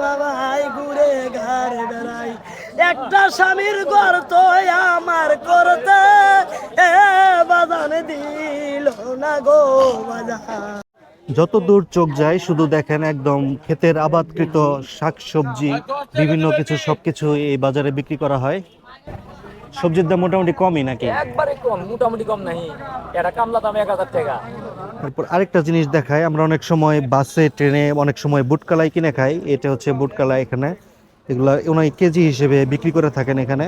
বাবাই, ঘুরে ঘর বেড়াই। একটা স্বামীর গর তো আমার করতে বাজান দিল না গো বাজান। যত দূর চোখ যায়, শুধু দেখেন একদম ক্ষেতের আবাদকৃত শাকসবজি, বিভিন্ন কিছু, সবকিছু এই বাজারে বিক্রি করা হয়। সবজির দাম মোটামুটি কমই নাকি? একবারে কম মোটামুটি কম নাই এটা কামলা দাম এক হাজার টাকা। তারপর আরেকটা জিনিস দেখায় আমরা অনেক সময় বাসে ট্রেনে অনেক সময় বুটকালাই কিনে খাই। এটা হচ্ছে বুটকালাই এখানে। এগুলা উনি কেজি হিসেবে বিক্রি করে থাকেন এখানে।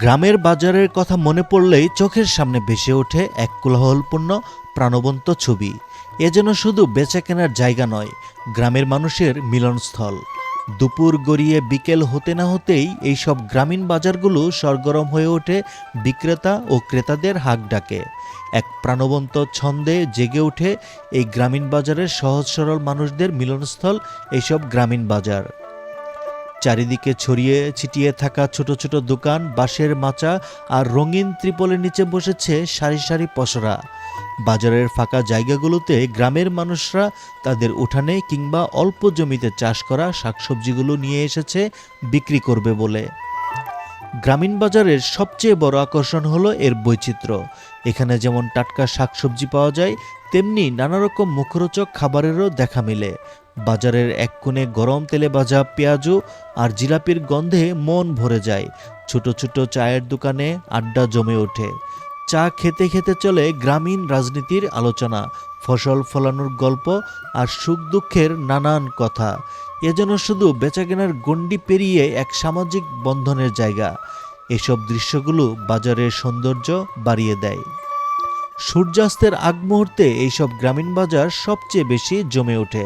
গ্রামের বাজারের কথা মনে পড়লেই চোখের সামনে ভেসে ওঠে এক কোলাহলপূর্ণ প্রাণবন্ত ছবি। এ যেন শুধু বেচা কেনার জায়গা নয় গ্রামের মানুষের মিলনস্থল। দুপুর গড়িয়ে বিকেল হতে না হতেই এইসব গ্রামীণ বাজারগুলো সরগরম হয়ে ওঠে, বিক্রেতা ও ক্রেতাদের হাক ডাকে। এক প্রাণবন্ত ছন্দে জেগে ওঠে এই গ্রামীণ বাজারের সহজ সরল মানুষদের মিলনস্থল এইসব গ্রামীণ বাজার। চারিদিকে ছড়িয়ে ছিটিয়ে থাকা ছোট ছোট দোকান, বাঁশের মাচা আর রঙিন ত্রিপলের নিচে বসেছে সারি সারি পসরা। বাজারের ফাঁকা জায়গাগুলোতে গ্রামের মানুষরা তাদের উঠানে কিংবা অল্প জমিতে চাষ করা শাকসবজিগুলো নিয়ে এসেছে বিক্রি করবে বলে। গ্রামীণ বাজারের সবচেয়ে বড় আকর্ষণ হলো এর বৈচিত্র্য। এখানে যেমন টাটকা শাকসবজি পাওয়া যায়, তেমনি নানা রকম মুখরোচক খাবারেরও দেখা মিলে। বাজারের এক কোণে গরম তেলে ভাজা পেঁয়াজু আর জিলাপির গন্ধে মন ভরে যায়। ছোট ছোট চায়ের দোকানে আড্ডা জমে ওঠে। চা খেতে খেতে চলে গ্রামীণ রাজনীতির আলোচনা, ফসল ফলানোর গল্প আর সুখ দুঃখের নানান কথা। এ যেন শুধু বেচাকেনার গণ্ডি পেরিয়ে এক সামাজিক বন্ধনের জায়গা। এসব দৃশ্যগুলো বাজারের সৌন্দর্য বাড়িয়ে দেয়। সূর্যাস্তের আগ মুহূর্তে এইসব গ্রামীণ বাজার সবচেয়ে বেশি জমে ওঠে।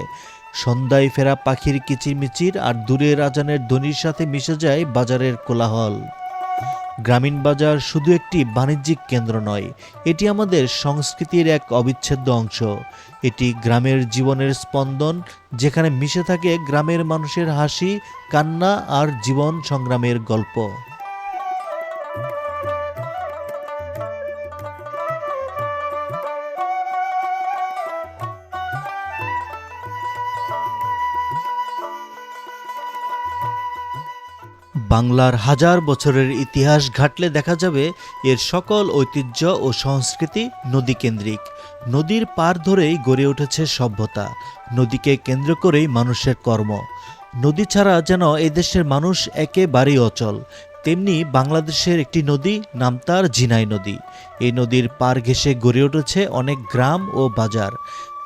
সন্ধ্যায় ফেরা পাখির কিচিরমিচির আর দূরের আজানের ধ্বনির সাথে মিশে যায় বাজারের কোলাহল। গ্রামীণ বাজার শুধু একটি বাণিজ্যিক কেন্দ্র নয়, এটি আমাদের সংস্কৃতির এক অবিচ্ছেদ্য অংশ। এটি গ্রামের জীবনের স্পন্দন, যেখানে মিশে থাকে গ্রামের মানুষের হাসি, কান্না আর জীবন সংগ্রামের গল্প। বাংলার হাজার বছরের ইতিহাস ঘাটলে দেখা যাবে এর সকল ঐতিহ্য ও সংস্কৃতি নদীকেন্দ্রিক। নদীর পার ধরেই গড়ে উঠেছে সভ্যতা। নদীকে কেন্দ্র করেই মানুষের কর্ম। নদী ছাড়া যেন এদেশের মানুষ একেবারেই অচল, তেমনি বাংলাদেশের একটি নদী নাম তার ঝিনাই নদী। এই নদীর পার ঘেঁষে গড়ে উঠেছে অনেক গ্রাম ও বাজার।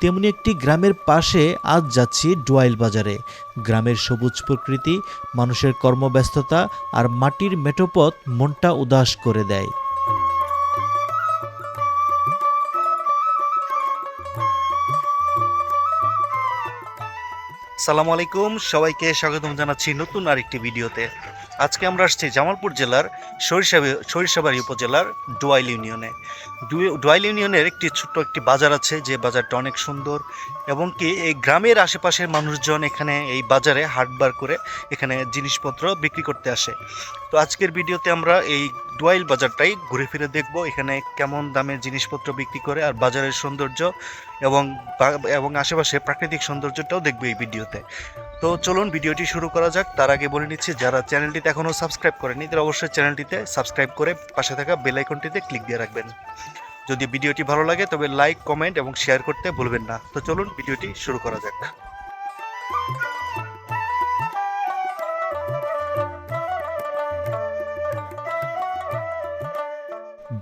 তেমনি একটি গ্রামের পাশে আজ যাচ্ছি ডোয়াইল বাজারে। গ্রামের সবুজ প্রকৃতি, মানুষের কর্মব্যস্ততা আর মাটির মেটোপথ মনটা উদাস করে দেয়। সালাম আলাইকুম, সবাইকে স্বাগতম জানাচ্ছি নতুন আরেকটি ভিডিওতে। আজকে আমরা আসছি জামালপুর জেলার সরিষাবাড়ি সরিষাবাড়ি উপজেলার ডোয়াইল ইউনিয়নে। ডোয়াইল ইউনিয়নের একটি ছোট্ট একটি বাজার আছে, যে বাজারটা অনেক সুন্দর, এবং কি এই গ্রামের আশেপাশের মানুষজন এখানে এই বাজারে হাটবার করে এখানে জিনিসপত্র বিক্রি করতে আসে। তো আজকের ভিডিওতে আমরা এই ডোয়াইল বাজারটাই ঘুরে ফিরে দেখব, এখানে কেমন দামের জিনিসপত্র বিক্রি করে আর বাজারের সৌন্দর্য এবং এবং আশেপাশে প্রাকৃতিক সৌন্দর্যটাও দেখব এই ভিডিওতে। তো চলুন ভিডিওটি শুরু করা যাক। তার আগে বলে নিচ্ছি, যারা চ্যানেলটিতে এখনও সাবস্ক্রাইব করেনি তারা অবশ্যই চ্যানেলটিতে সাবস্ক্রাইব করে পাশে থাকা বেল আইকনটিতে ক্লিক দিয়ে রাখবেন। যদি ভিডিওটি ভালো লাগে, তবে লাইক কমেন্ট এবং শেয়ার করতে ভুলবেন না। তো চলুন ভিডিওটি শুরু করা যাক।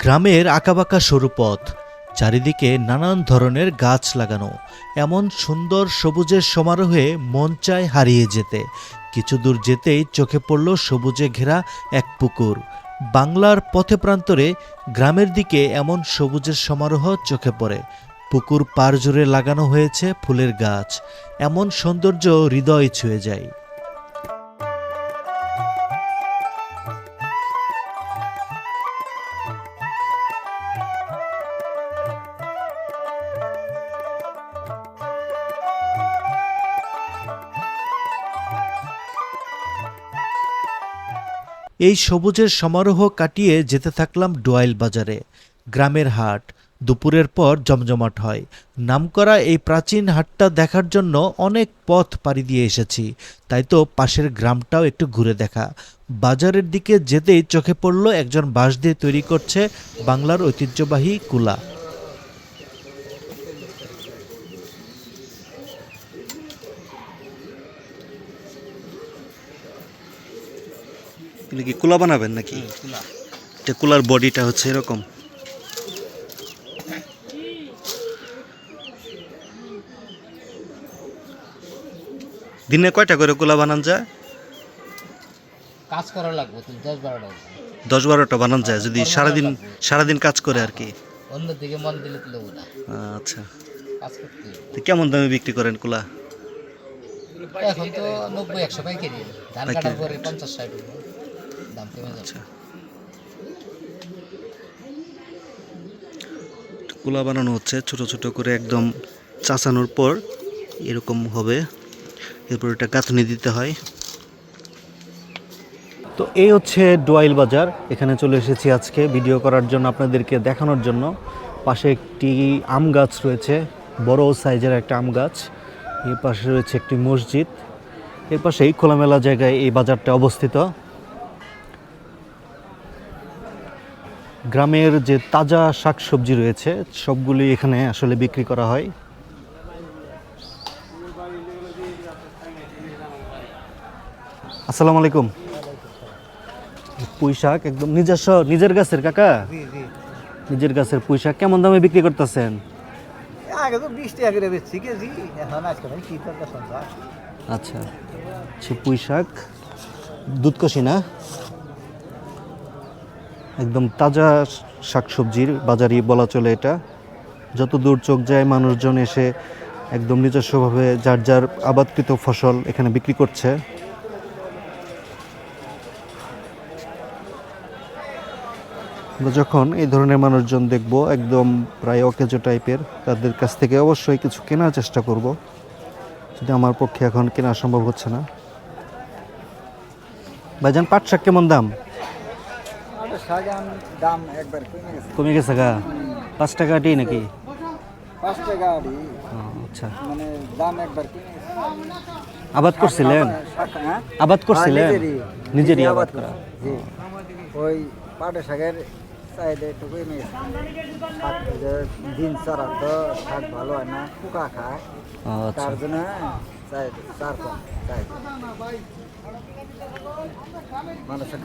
গ্রামের আঁকাবাঁকা সরু পথ, চারিদিকে নানান ধরনের গাছ লাগানো, এমন সুন্দর সবুজের সমারোহে মন চায় হারিয়ে যেতে। কিছু দূর যেতেই চোখে পড়ল সবুজে ঘেরা এক পুকুর। বাংলার পথে প্রান্তরে গ্রামের দিকে এমন সবুজের সমারোহ চোখে পড়ে। পুকুর পার জুড়ে লাগানো হয়েছে ফুলের গাছ। এমন সৌন্দর্য হৃদয় ছুঁয়ে যায়। এই সবুজের সমারোহ কাটিয়ে যেতে থাকলাম ডোয়াইল বাজারে। গ্রামের হাট, দুপুরের পর জমজমাট হয়। নামকরা এই প্রাচীন হাটটা দেখার জন্য অনেক পথ পাড়ি দিয়ে এসেছি। তাই তো পাশের গ্রামটাও একটু ঘুরে দেখা। বাজারের দিকে যেতেই চোখে পড়ল একজন বাঁশ দিয়ে তৈরি করছে বাংলার ঐতিহ্যবাহী কুলা। এগুলো কি কুলা বানাবেন নাকি? এটা কুলার বডিটা হচ্ছে এরকম। দিনে কয়টা করে কুলা বানান যায়? কাজ করা লাগবে দশ বারোটা দশ বারোটা বানান যায় যদি সারাদিন সারাদিন কাজ করে আর কি? অন্যদিকে মন দিলে না। আচ্ছা। কাজ তো কেমন দামে বিক্রি করেন কুলা? এখন তো নব্বই একশো পাইকারি। ধান কাটার পরে পঞ্চাশ ষাট। আচ্ছা। কুলা বানানো হচ্ছে, ছোট ছোট করে একদম চাচানোর পর এরকম হবে। এরপর এটা গাঁথনি দিতে হয়। তো এই হচ্ছে ডোয়াইল বাজার। এখানে চলে এসেছি আজকে ভিডিও করার জন্য আপনাদেরকে দেখানোর জন্য। পাশে একটি আম গাছ রয়েছে, বড় সাইজের একটা আম গাছ। এর পাশে রয়েছে একটি মসজিদ। এর পাশেই খোলামেলা জায়গায় এই বাজারটা অবস্থিত। গ্রামের যে তাজা শাকসবজি রয়েছে সবগুলি এখানে আসলে বিক্রি করা হয়। আসসালামু আলাইকুম। পুঁই শাক একদম নিজস্ব নিজের গাছের কাকা? নিজের গাছের পুঁই শাক কেমন দামে বিক্রি করতেছেন? আগে তো বিশ টাকা করে বেচছি কেজি। এখন আজকে ভাই কি আচ্ছা সে পুঁই শাক দুধকষি না? একদম তাজা শাকসবজির বাজারই বলা চলে এটা। যত দূর চোখ যায় মানুষজন এসে একদম নিজস্বভাবে যার যার আবাদকৃত ফসল এখানে বিক্রি করছে। যখন এই ধরনের মানুষজন দেখব, একদম প্রায় অকেজো টাইপের, তাদের কাছ থেকে অবশ্যই কিছু কেনার চেষ্টা করব। যদি আমার পক্ষে এখন কেনা সম্ভব হচ্ছে না। ভাইজান, পাট শাক কেমন দাম? দাম একবার কমে গেছে। কমে গেছে গা? পাঁচ টাকা আটি নাকি? পাঁচ টাকা আড়ি ও, আচ্ছা। মানে দাম একবার কমে গেছে। আবাদ করছিলেন? শাক, হ্যাঁ? আবাদ করছিলেন? হ্যাঁ, নিজেরই। নিজেরই নিজে আবাদ আবাদ করা। জি। ওই পাটের শাকের চাহিদা একটু কমে গেছে। শাক যে দিন ছাড়া তো শাক ভালো হয় না পোকা খায়। ও, আচ্ছা। তার জন্য চাহিদা চার কম চাহিদা।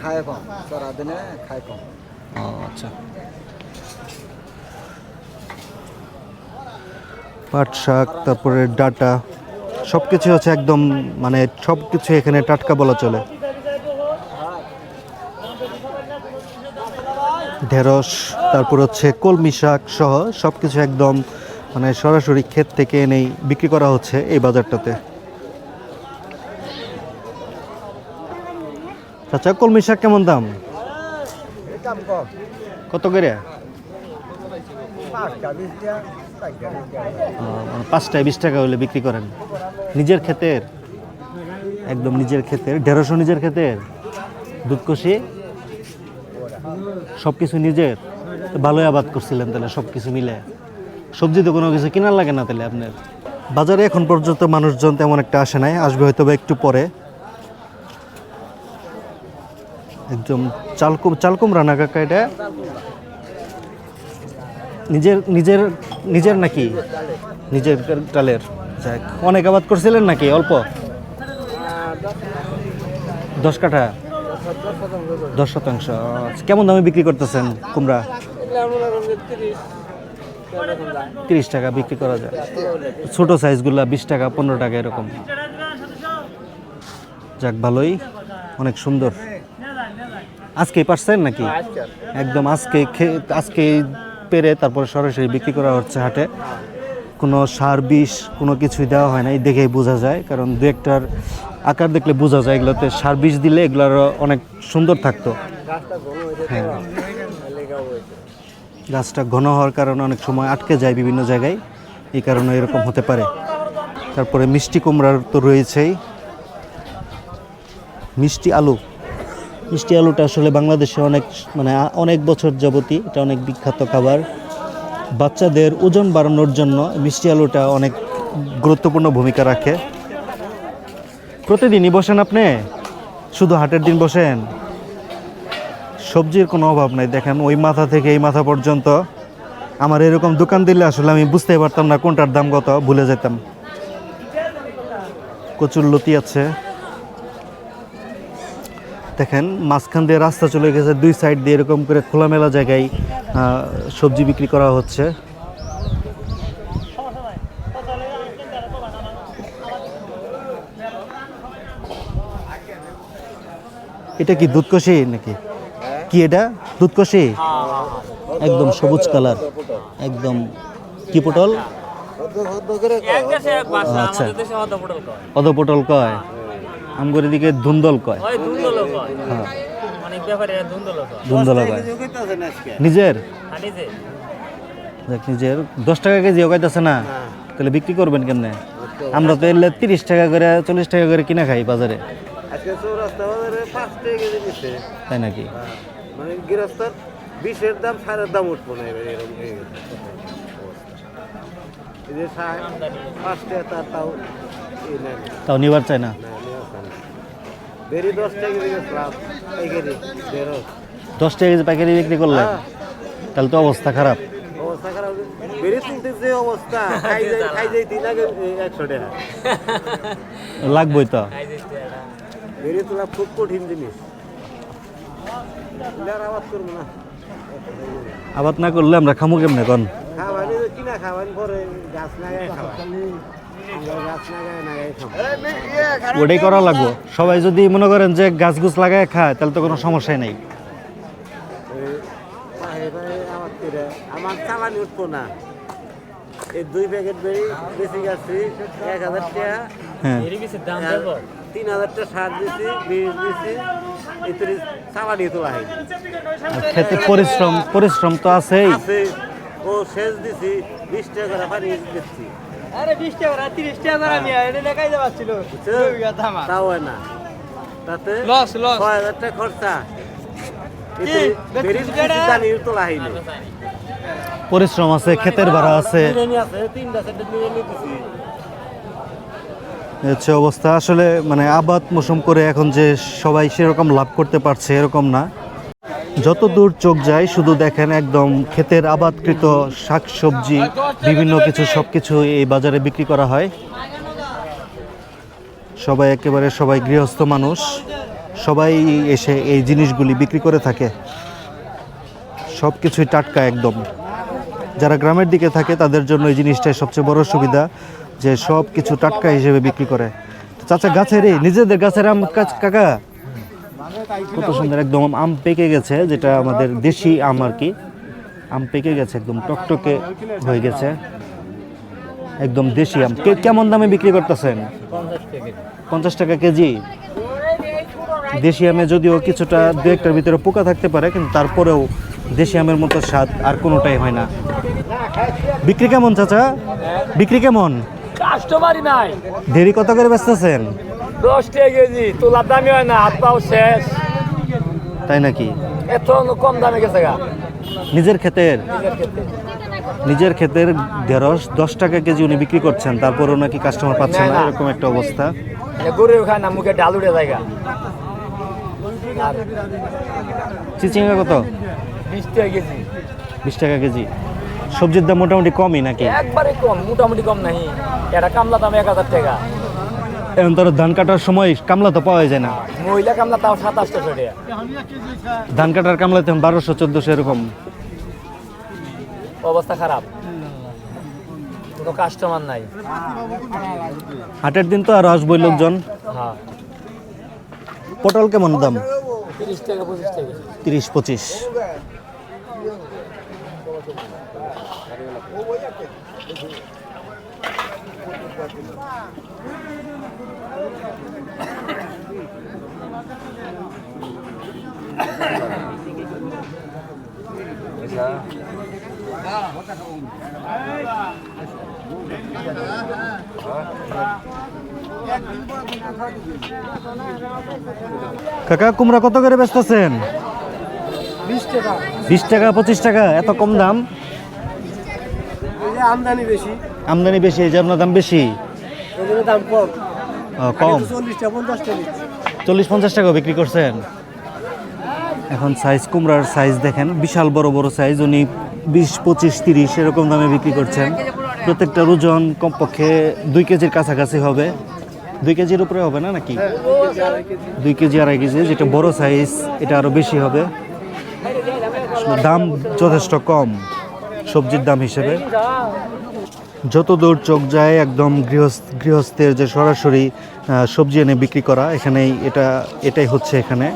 খায় কম সারা দিনে খায় কম। ও, আচ্ছা। পাট শাক তারপরে ডাটা সব কিছু হচ্ছে একদম মানে সব কিছু এখানে টাটকা বলা চলে। ঢেঁড়স তারপর হচ্ছে কলমি শাক সহ সব কিছু একদম মানে সরাসরি ক্ষেত থেকে এনেই বিক্রি করা হচ্ছে এই বাজারটাতে। আচ্ছা কলমি শাক কেমন দাম? কত করে? পাঁচটায় বিশ টাকা হলে বিক্রি করেন। নিজের ক্ষেতের? একদম নিজের ক্ষেতের। ঢেঁড়শো নিজের ক্ষেতের? দুধকষি সব কিছু নিজের? ভালোই আবাদ করছিলেন তাহলে সব কিছু মিলে। সবজি তো কোনো কিছু কেনার লাগে না তাহলে আপনার। বাজারে এখন পর্যন্ত মানুষজন তেমন একটা আসে নাই। আসবে হয়তো বা একটু পরে। একদম চালকুম চালকুম রানা কাকা এটা। নিজের নিজের নিজের নাকি? নিজের ডালের। যাক, অনেক আবাদ করছিলেন নাকি? অল্প? দশ কাঠা? দশ শতাংশ। কেমন দামে বিক্রি করতেছেন কুমড়া? তিরিশ টাকা বিক্রি করা যায়। ছোট সাইজগুলা বিশ টাকা, পনেরো টাকা এরকম। যাক, ভালোই। অনেক সুন্দর। আজকেই পারছেন নাকি? একদম আজকে খে- আজকে পেরে তারপরে সরাসরি বিক্রি করা হচ্ছে হাটে। কোনো সার বিষ কোনো কিছুই দেওয়া হয় না এই দেখেই বোঝা যায়। কারণ দু একটার আকার দেখলে বোঝা যায় এগুলোতে সার বিষ দিলে এগুলো আরও অনেক সুন্দর থাকতো। হ্যাঁ গাছটা ঘন হওয়ার কারণে অনেক সময় আটকে যায় বিভিন্ন জায়গায়। এই কারণে এরকম হতে পারে। তারপরে মিষ্টি কুমড়ার তো রয়েছেই। মিষ্টি আলু। মিষ্টি আলুটা আসলে বাংলাদেশে অনেক মানে অনেক বছর যাবতই এটা অনেক বিখ্যাত খাবার। বাচ্চাদের ওজন বাড়ানোর জন্য মিষ্টি আলুটা অনেক গুরুত্বপূর্ণ ভূমিকা রাখে। প্রতিদিনই বসেন আপনি? শুধু হাটের দিন বসেন? সবজির কোনো অভাব নাই, দেখেন ওই মাথা থেকে এই মাথা পর্যন্ত। আমার এরকম দোকান দিলে আসলে আমি বুঝতেই পারতাম না কোনটার দাম কত, ভুলে যেতাম। কচুর লতি আছে। দেখেন মাঝখান দিয়ে রাস্তা চলে গেছে দুই সাইড দিয়ে এরকম করে খোলামেলা জায়গায় সবজি বিক্রি করা হচ্ছে। এটা কি দুধকষি নাকি? কি এটা? দুধকষি? একদম সবুজ কালার। একদম কি পটল? আচ্ছা। আমাদের দেশে হয়তো পটল কয় অদ পটল কয়? আমগর দিকে ধুন্দল কয়। ধুন্দল কয়। হ্যাঁ। ধুন্দল কয়। নিজের? দেখ নিজের। দশ টাকা কেজি ওগাইতেছে না। তাহলে বিক্রি করবেন কেমনে? আমরা তো এলে তিরিশ টাকা করে চল্লিশ টাকা করে কিনা খাই বাজারে। তাই নাকি? মানে গৃহস্থর বিশের দাম সারের দাম উঠবো না হয়ে তাও নিবার চায় না। বেরি দশ টাকা কেজি পাইকারি বিক্রি করলে? হ্যাঁ। তাহলে তো অবস্থা খারাপ। লাগবই তো। তোলা খুব কঠিন জিনিস। আবাদ করব না। আবাদ না করলে আমরা খামু কেমনে কন? তো কিনা খাবানি পরে গাছ লাগায় খাওয়া ওটাই করা লাগবো। সবাই যদি মনে করেন যে গাছ গুছ লাগায় খায়, তাহলে তো কোনো সমস্যাই নেই। আমার না এই দুই প্যাকেট গেছি এক তিন সার দিছি দিছি খেতে পরিশ্রম পরিশ্রম তো আছেই। আছে ও সেচ দিছি, বিশ টাকা করে পানি দিচ্ছি। আরে বিশ টাকা তিরিশ টাকা আমি এটা দেখাই যাচ্ছিল তাও হয় না। তাতে লস লস ছয় হাজার টাকা খরচা। পরিশ্রম আছে ক্ষেতের ভাড়া আছে। হচ্ছে অবস্থা আসলে মানে আবাদ মৌসুম করে এখন যে সবাই সেরকম লাভ করতে পারছে এরকম না। যত দূর চোখ যায়, শুধু দেখেন একদম ক্ষেতের আবাদকৃত শাক সবজি বিভিন্ন কিছু সব কিছু এই বাজারে বিক্রি করা হয়। সবাই একেবারে সবাই গৃহস্থ মানুষ। সবাই এসে এই জিনিসগুলি বিক্রি করে থাকে। সব কিছুই টাটকা একদম। যারা গ্রামের দিকে থাকে, তাদের জন্য এই জিনিসটাই সবচেয়ে বড় সুবিধা, যে সব কিছু টাটকা হিসেবে বিক্রি করে। চাচা, গাছের এই, নিজেদের গাছের আম কাকা? কত সুন্দর একদম আম পেকে গেছে যেটা আমাদের দেশি আম আর কি। আম পেকে গেছে একদম টকটকে হয়ে গেছে। একদম দেশি আম। কে- কেমন দামে বিক্রি করতেছেন? পঞ্চাশ টাকা কেজি। দেশি আমে যদিও কিছুটা দু একটার ভিতরে পোকা থাকতে পারে কিন্তু তারপরেও দেশি আমের মতো স্বাদ আর কোনোটাই হয় না। বিক্রি কেমন চাচা? বিক্রি কেমন? কাস্টমারই নাই। দেরি কত করে বেচতেছেন? দশ টাকা কেজি তোলার দামই হয় না হাত পাও শেষ। তাই নাকি? এত কম দামে গেছে গা। নিজের ক্ষেতের? নিজের ক্ষেতের। ঢেঁড়স দশ টাকা কেজি উনি বিক্রি করছেন তারপরেও নাকি কাস্টমার পাচ্ছেন না। এরকম একটা অবস্থা। গরু খায় না মুখে ডাল উঠে জায়গা চিচিঙ্গা কত? বিশ টাকা কেজি। বিশ টাকা কেজি। সবজির দাম মোটামুটি কমই নাকি? একবারে কম মোটামুটি কম নাই এটা কামলা দাম এক হাজার টাকা। এখন তোর ধান কাটার সময় কামলা তো পাওয়া যায় না। মহিলা কামলা তাও সাতাশটা ধান কাটার কামলা তো বারোশো চোদ্দশো এরকম। অবস্থা খারাপ। কোনো কাস্টমার নাই। হাটের দিন তো আর আসবই লোকজন। হ্যাঁ। পটল কেমন দাম? তিরিশ টাকা পঁচিশ টাকা। তিরিশ পঁচিশ। কাকা কুমড়া কত করে বেচতেছেন? বিশ টাকা। পঁচিশ টাকা এত কম দাম? আমদানি বেশি। আমদানি বেশি এই জন্য দাম বেশি? দাম কম। কম। চল্লিশ পঞ্চাশ টাকা বিক্রি। করছেন? এখন সাইজ কুমড়ার সাইজ দেখেন বিশাল বড় বড় সাইজ উনি বিশ পঁচিশ তিরিশ এরকম দামে বিক্রি করছেন। প্রত্যেকটার ওজন কমপক্ষে দুই কেজির কাছাকাছি হবে। দুই কেজির উপরে হবে না নাকি? দুই কেজি, আড়াই কেজি, যেটা বড় সাইজ এটা আরও বেশি হবে। দাম যথেষ্ট কম সবজির দাম হিসেবে। যত দূর চোখ যায়, একদম গৃহস্থ, গৃহস্থের যে সরাসরি সবজি এনে বিক্রি করা, এখানেই এটা, এটাই হচ্ছে এখানে।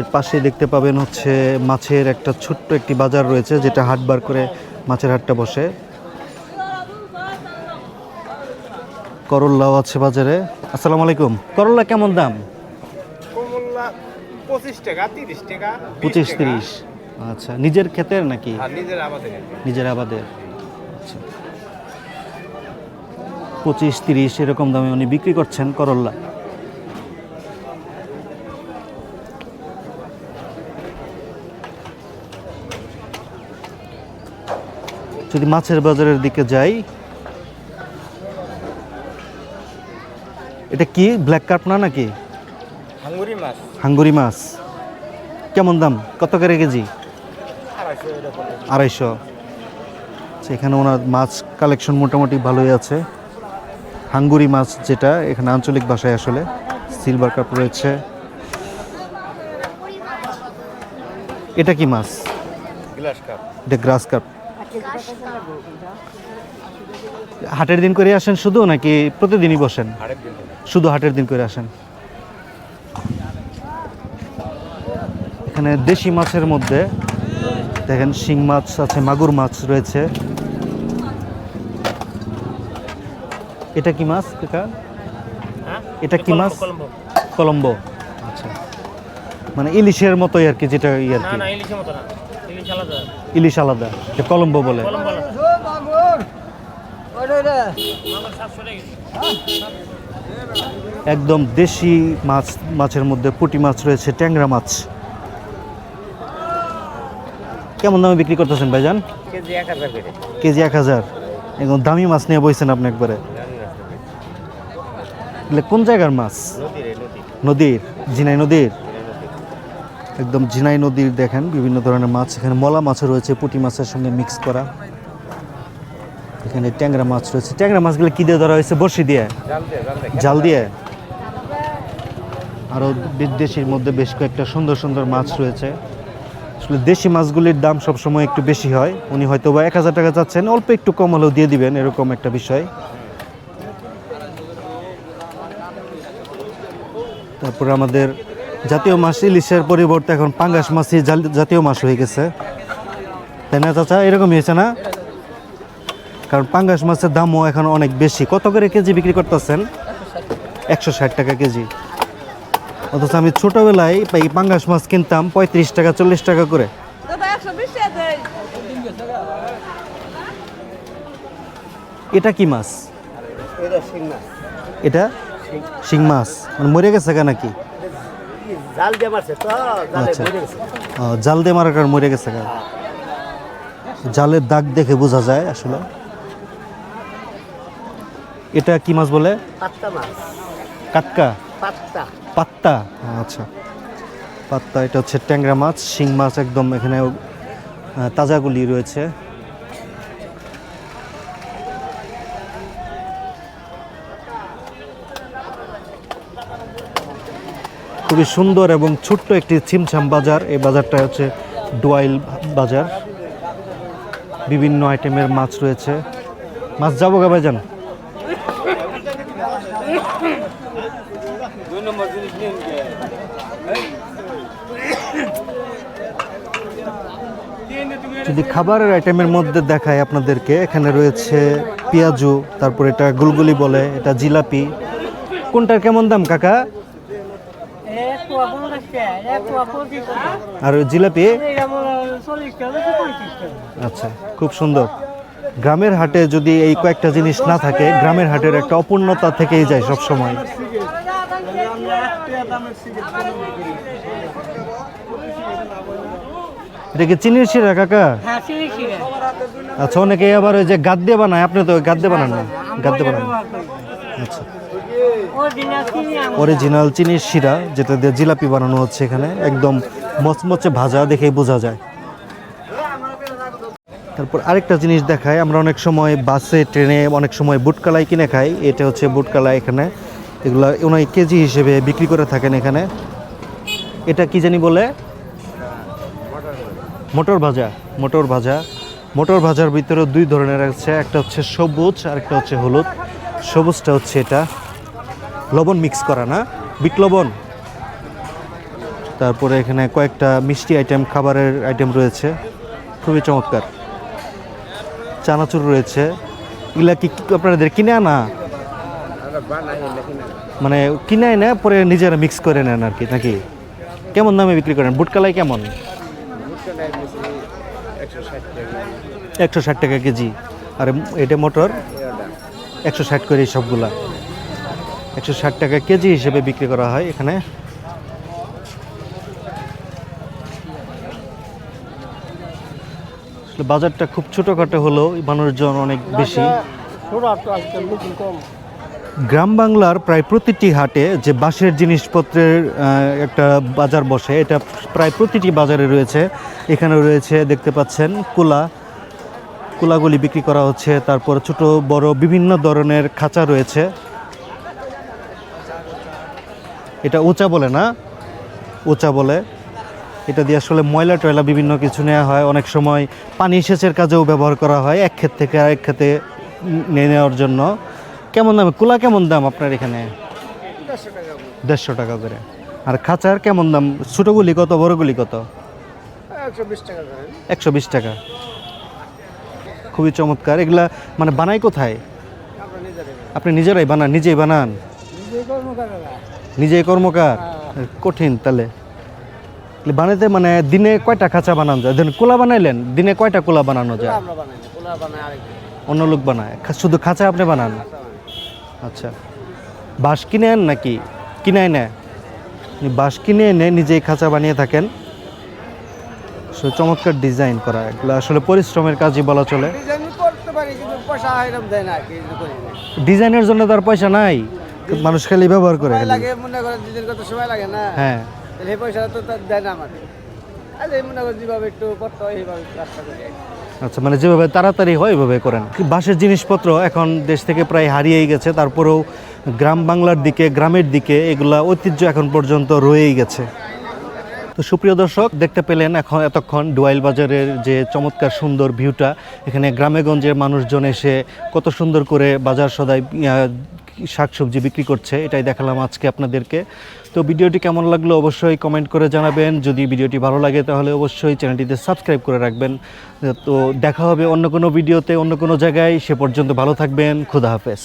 এর পাশে দেখতে পাবেন হচ্ছে মাছের একটা ছোট্ট একটি বাজার রয়েছে, যেটা হাটবার করে মাছের হাটটা বসে। করল্লাও আছে বাজারে। আসসালামু আলাইকুম। করল্লা কেমন দাম? পঁচিশ টাকা তিরিশ টাকা পঁচিশ তিরিশ। আচ্ছা নিজের ক্ষেতের নাকি? নিজের আমাদের নিজের আবাদের। আচ্ছা। পঁচিশ তিরিশ এরকম দামে উনি বিক্রি করছেন করল্লা। যদি মাছের বাজারের দিকে যাই এটা কি ব্ল্যাক কার্প না নাকি? হাঙ্গুরি মাছ। হাঙ্গুরি মাছ। কেমন দাম? কত করে কেজি? আড়াইশো আচ্ছা, এখানে ওনার মাছ কালেকশন মোটামুটি ভালোই আছে। হাঙ্গুরি মাছ যেটা এখানে আঞ্চলিক ভাষায় আসলে সিলভার কাপ রয়েছে। এটা কি মাছ? গ্লাস কাপ এটা গ্রাস কাপ হাটের দিন করে আসেন শুধু নাকি প্রতিদিনই বসেন? শুধু হাটের দিন করে আসেন। এখানে দেশি মাছের মধ্যে দেখেন শিং মাছ আছে মাগুর মাছ রয়েছে। এটা কি মাছ কাকা? এটা কি মাছ? কলম্বো। আচ্ছা। মানে ইলিশের মতোই আর কি যেটা ই আর কি। ইলিশের মতো না। ইলিশ আলাদা। ইলিশ আলাদা। এটা কলম্বো বলে। একদম দেশি মাছ মাছের মধ্যে পুঁটি মাছ রয়েছে ট্যাংরা মাছ। কেমন দামে বিক্রি করতেছেন ভাইজান? কেজি এক হাজার একদম দামি মাছ নিয়ে বইছেন আপনি একবারে। কোন জায়গার মাছ? নদীর ঝিনাই নদীর? একদম ঝিনাই নদীর দেখেন বিভিন্ন ধরনের মাছ। এখানে মলা মাছও রয়েছে পুঁটি মাছের সঙ্গে মিক্স করা। এখানে ট্যাংরা মাছ রয়েছে। ট্যাংরা মাছগুলো কি দিয়ে ধরা হয়েছে? বড়শি দিয়ে? জাল দিয়ে আরও দেশির মধ্যে বেশ কয়েকটা সুন্দর সুন্দর মাছ রয়েছে। আসলে দেশি মাছগুলির দাম সবসময় একটু বেশি হয়। উনি হয়তো বা এক হাজার টাকা চাচ্ছেন অল্প একটু কম হলেও দিয়ে দিবেন এরকম একটা বিষয়। তারপরে আমাদের জাতীয় মাছ ইলিশের পরিবর্তে এখন পাঙ্গাস মাছই জাতীয় মাছ হয়ে গেছে। তাই না চাচা? এরকমই হয়েছে না? কারণ পাঙ্গাস মাছের দামও এখন অনেক বেশি। কত করে কেজি বিক্রি করতেছেন? একশো ষাট টাকা কেজি। অথচ আমি ছোটোবেলায় এই পাঙ্গাস মাছ কিনতাম পঁয়ত্রিশ টাকা চল্লিশ টাকা করে। এটা কি মাছ? এটা শিং মাছ। মানে মরে গেছে কেন নাকি? জাল দিয়ে আচ্ছা। মারার কারণ মরে গেছে জালের দাগ দেখে বোঝা যায় আসলে। এটা কি মাছ বলে? পাত্তা মাছ। কাটকা পাত্তা। পাত্তা? আচ্ছা। পাত্তা এটা হচ্ছে ট্যাংরা মাছ শিং মাছ একদম এখানে তাজাগুলি রয়েছে। খুবই সুন্দর এবং ছোট্ট একটি ছিমছাম বাজার। এই বাজারটা হচ্ছে ডোয়াইল বাজার। বিভিন্ন আইটেমের মাছ রয়েছে। মাছ যাব গা ভাইজান? যদি খাবারের আইটেমের মধ্যে দেখায় আপনাদেরকে, এখানে রয়েছে পেঁয়াজু, তারপর এটা গুলগুলি বলে, এটা জিলাপি। কোনটার কেমন দাম, কাকা? আর জিলাপি? আচ্ছা খুব সুন্দর। গ্রামের হাটে যদি এই কয়েকটা জিনিস না থাকে গ্রামের হাটের একটা অপূর্ণতা থেকেই যায় সব সময় এটা কি চিনির শিরা কাকা? হ্যাঁ আচ্ছা অনেকে আবার ওই যে গাদ্দে বানায় আপনি তো গাদ্দে বানান না? গাদ্দে বানান। আচ্ছা। অরিজিনাল চিনির শিরা যেটা দিয়ে জিলাপি বানানো হচ্ছে এখানে একদম মচমচে ভাজা দেখেই বোঝা যায়। তারপর আরেকটা জিনিস দেখায় আমরা অনেক সময় বাসে, ট্রেনে অনেক সময় বুটকালাই কিনে খাই, এটা হচ্ছে বুটকালাই এখানে। এগুলা ওনাই কেজি হিসেবে বিক্রি করে থাকেন এখানে। এটা কি জানি বলে? মোটর ভাজা মোটর ভাজা। মোটর ভাজার ভিতরে দুই ধরনের আছে, একটা হচ্ছে সবুজ আর একটা হচ্ছে হলুদ। সবুজটা হচ্ছে এটা। লবণ মিক্স করা না? বিট লবণ। তারপরে এখানে কয়েকটা মিষ্টি আইটেম, খাবারের আইটেম রয়েছে। খুবই চমৎকার। চানাচুর রয়েছে। এগুলা কি আপনাদের কিনে আনা? মানে কিনে না, পরে নিজেরা মিক্স করে নেন আর কি, নাকি? কেমন দামে বিক্রি করেন? বুটকালাই কেমন? একশো ষাট টাকা কেজি। আর, এটা মোটর? একশো ষাট করে সবগুলা। একশো ষাট টাকা কেজি হিসেবে বিক্রি করা হয় এখানে। বাজারটা খুব ছোটোখাটো হলেও মানুষজন অনেক বেশি। গ্রাম বাংলার প্রায় প্রতিটি হাটে যে বাঁশের জিনিসপত্রের একটা বাজার বসে এটা প্রায় প্রতিটি বাজারে রয়েছে। এখানে রয়েছে দেখতে পাচ্ছেন কুলা। কুলাগুলি বিক্রি করা হচ্ছে তারপর ছোট বড় বিভিন্ন ধরনের খাঁচা রয়েছে। এটা উঁচা বলে না উঁচা বলে। এটা দিয়ে আসলে ময়লা টয়লা বিভিন্ন কিছু নেওয়া হয়। অনেক সময় পানি সেচের কাজেও ব্যবহার করা হয় এক ক্ষেত থেকে আরেক ক্ষেতে নিয়ে নেওয়ার জন্য। কেমন দাম? কুলা কেমন দাম আপনার এখানে? দেড়শো টাকা করে। আর খাঁচার কেমন দাম? ছোটোগুলি কত বড়গুলি কত? একশো বিশ টাকা। খুবই চমৎকার। এগুলা মানে বানাই কোথায়? আপনি নিজেরাই বানান, নিজেই বানান? নিজেই কর্মকার? কঠিন তাহলে। বানাইতে মানে দিনে কয়টা খাঁচা বানানো যায়? ধরুন কোলা বানাইলেন দিনে কয়টা কোলা বানানো যায়? অন্য লোক বানায়? শুধু খাঁচা আপনি বানান? আচ্ছা। বাঁশ কিনে আন নাকি? কিনে আপনি বাঁশ কিনে এনে নিজেই খাঁচা বানিয়ে থাকেন। চমৎকার ডিজাইন করা এগুলো আসলে পরিশ্রমের কাজই বলা চলে। ডিজাইনের জন্য তার পয়সা নাই মানুষ খালি ব্যবহার করে লাগে মনে করে দিদির কত সময় লাগে না। হ্যাঁ। এই পয়সা তো তার দেয় আমাদের আর মনে করে যেভাবে একটু করতে হয় এইভাবে রাস্তা করি আচ্ছা মানে যেভাবে তাড়াতাড়ি হয়, ওইভাবে করেন। বাঁশের জিনিসপত্র এখন দেশ থেকে প্রায় হারিয়েই গেছে, তারপরেও গ্রাম বাংলার দিকে, গ্রামের দিকে এগুলা ঐতিহ্য এখন পর্যন্ত রয়েই গেছে। তো সুপ্রিয় দর্শক, দেখতে পেলেন এখন এতক্ষণ ডোয়াইল বাজারের যে চমৎকার সুন্দর ভিউটা, এখানে গ্রামেগঞ্জের মানুষজন এসে কত সুন্দর করে বাজার সদাই শাকসবজি বিক্রি করছে, এটাই দেখালাম আজকে আপনাদেরকে। তো ভিডিওটি কেমন লাগল অবশ্যই কমেন্ট করে জানাবেন। যদি ভিডিওটি ভালো লাগে তাহলে অবশ্যই চ্যানেলটিতে সাবস্ক্রাইব করে রাখবেন। তো দেখা হবে অন্য কোনো ভিডিওতে, অন্য কোনো জায়গায়। সে পর্যন্ত ভালো থাকবেন। খুদা হাফেজ।